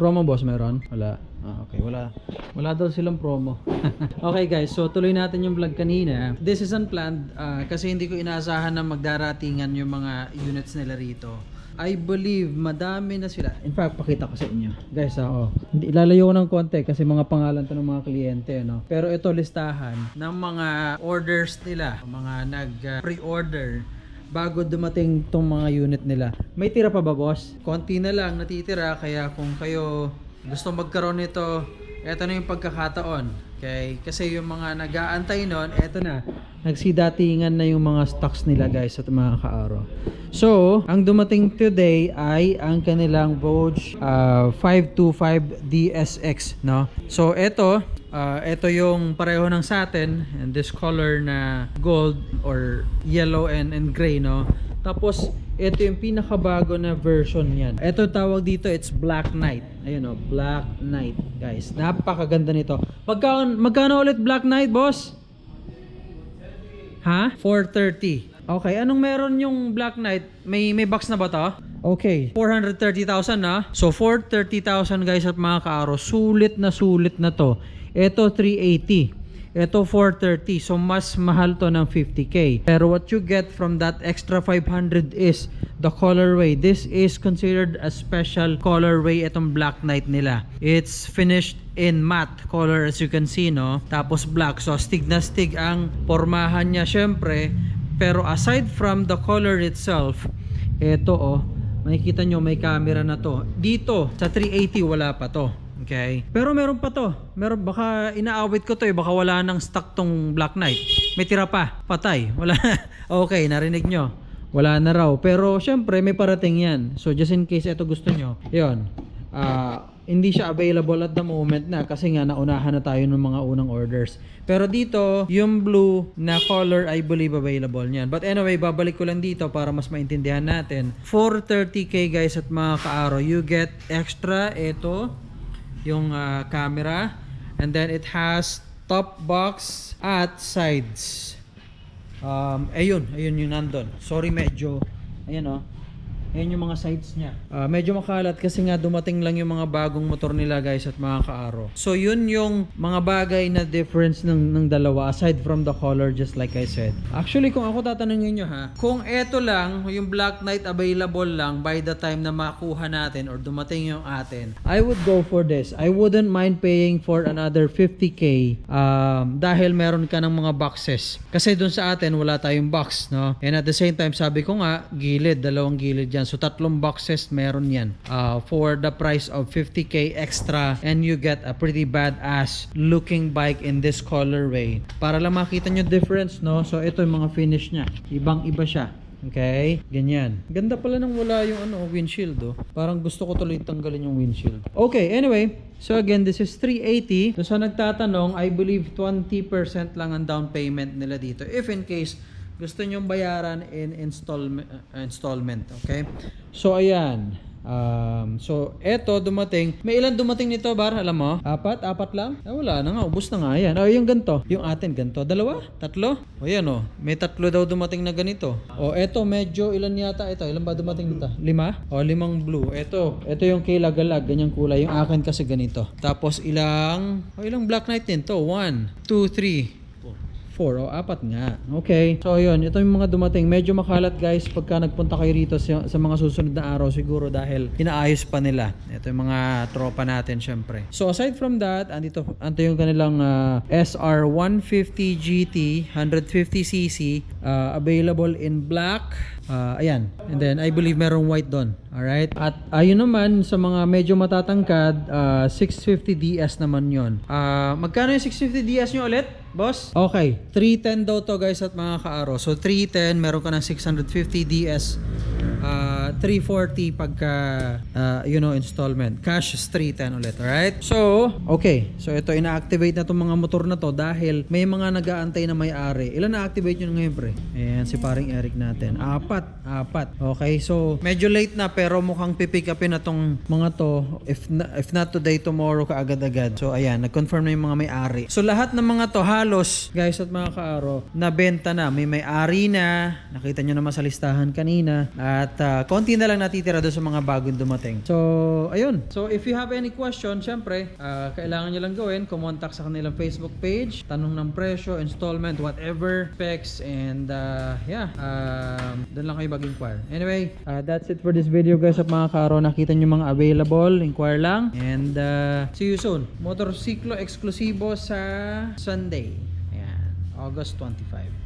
Promo boss meron? Wala. Ah, okay, wala. Wala daw silang promo. okay guys, so tuloy natin yung vlog kanina. This is unplanned ah, kasi hindi ko inaasahan na magdaratingan yung mga units nila rito. I believe madami na sila. In fact, pakita ko sa inyo. Guys, ah, oh. Hindi, ilalayo ko ng konti kasi mga pangalan to ng mga kliyente. No? Pero ito listahan ng mga orders nila. Mga nag-pre-order bago dumating tong mga unit nila. May tira pa ba boss? Konti na lang natitira kaya kung kayo gusto magkaroon nito, eto na yung pagkakataon. Okay? Kasi yung mga nag-aantay nun, eto na. Nagsidatingan na yung mga stocks nila guys at mga kaaro. So, ang dumating today ay ang kanilang Vogue uh, 525 DSX, no? So, eto, uh, ito yung pareho ng sa atin and this color na gold or yellow and, and gray, no? Tapos, ito yung pinakabago na version niyan. Ito tawag dito, it's Black Knight. Ayun o, Black Knight, guys. Napakaganda nito. Magkano, magkano ulit Black Knight, boss? Ha? 430. Okay, anong meron yung Black Knight? May may box na ba to? Okay, 430,000 na. So 430,000 guys at mga kaaro, sulit na sulit na to. Ito 380. Ito 430. So mas mahal to ng 50k. Pero what you get from that extra 500 is the colorway. This is considered a special colorway itong Black Knight nila. It's finished in matte color as you can see no. Tapos black. So stig na stig ang pormahan niya syempre. Pero aside from the color itself, ito oh, makikita nyo may camera na to. Dito sa 380 wala pa to. Okay? Pero meron pa to. Meron baka inaawit ko to eh, baka wala nang stock tong Black Knight. May tira pa, patay. Wala. okay, narinig nyo. Wala na raw. Pero syempre may parating 'yan. So just in case ito gusto nyo. 'Yon. Ah, hindi siya available at the moment na kasi nga naunahan na tayo ng mga unang orders. Pero dito, yung blue na color I believe available niyan. But anyway, babalik ko lang dito para mas maintindihan natin. 430k guys at mga kaaro, you get extra ito yung ah, camera and then it has top box at sides. Um, ayun, ayun yung nandun. Sorry medyo, ayan oh. Ayan yung mga sides niya. Ah, medyo makalat kasi nga dumating lang yung mga bagong motor nila guys at mga kaaro. So yun yung mga bagay na difference ng, ng dalawa aside from the color just like I said. Actually kung ako tatanungin nyo ha, kung eto lang, yung Black Knight available lang by the time na makuha natin or dumating yung atin, I would go for this. I wouldn't mind paying for another 50k um, dahil meron ka ng mga boxes. Kasi dun sa atin wala tayong box, no? And at the same time, sabi ko nga, gilid, dalawang gilid yan. So tatlong boxes meron yan uh, for the price of 50k extra and you get a pretty badass looking bike in this colorway. Para lang makita nyo difference, no? So ito yung mga finish niya. Ibang iba siya. Okay? Ganyan. Ganda pala nang wala yung ano, windshield, oh. Parang gusto ko tuloy tanggalin yung windshield. Okay, anyway. So again, this is 380. So sa nagtatanong, I believe 20% lang ang down payment nila dito. If in case gusto nyong bayaran in installment, installment okay? So ayan. Um, so eto dumating. May ilan dumating nito bar? Alam mo? Apat? Apat lang? Ah, wala na nga. Ubus na nga yan. Oh, yung ganto. Yung atin ganto. Dalawa? Tatlo? O yan o. May tatlo daw dumating na ganito. O eto medyo ilan yata ito? Ilan ba dumating dito? Lima? O limang blue. Eto. Eto yung kay Lagalag. Ganyang kulay. Yung akin kasi ganito. Tapos ilang... O ilang Black Knight din to? One, two, three. 4 o apat nga. Okay. So yun, ito yung mga dumating. Medyo makalat guys pagka nagpunta kayo rito sa, sa mga susunod na araw siguro dahil inaayos pa nila. Ito yung mga tropa natin syempre. So aside from that, andito, andito yung kanilang uh, SR 150 GT 150cc uh, available in black. Uh, ayan. And then I believe merong white doon. Alright? At ayun naman sa mga medyo matatangkad, uh, 650 DS naman yon. Uh, magkano yung 650 DS nyo ulit? Boss? Okay. 310 daw to guys at mga kaaro. So 310, meron ka ng 650 DS. Uh, 340 pagka uh, you know installment. Cash is 310 ulit. Alright? So, okay. So ito ina-activate na tong mga motor na to dahil may mga nag-aantay na may-ari. Ilan na-activate nyo ngayon pre? Ayan si paring Eric natin. Apat. Apat. Okay. So medyo late na pero mukhang pipick upin na tong mga to. If, na, if not today, tomorrow kaagad-agad. So ayan. Nag-confirm na yung mga may-ari. So lahat ng mga to halos guys at mga kaaro nabenta na. May may-ari na. Nakita nyo naman sa listahan kanina. At uh, konti na lang natitira doon sa mga bagong dumating. So, ayun. So, if you have any question, syempre, ah, kailangan nyo lang gawin, kumontak sa kanilang Facebook page, tanong ng presyo, installment, whatever, specs, and uh, yeah, um, doon lang kayo mag-inquire. Anyway, uh, that's it for this video guys at mga karo. Nakita nyo mga available, inquire lang. And uh, see you soon. Motorsiklo eksklusibo sa Sunday. Ayan, August 25.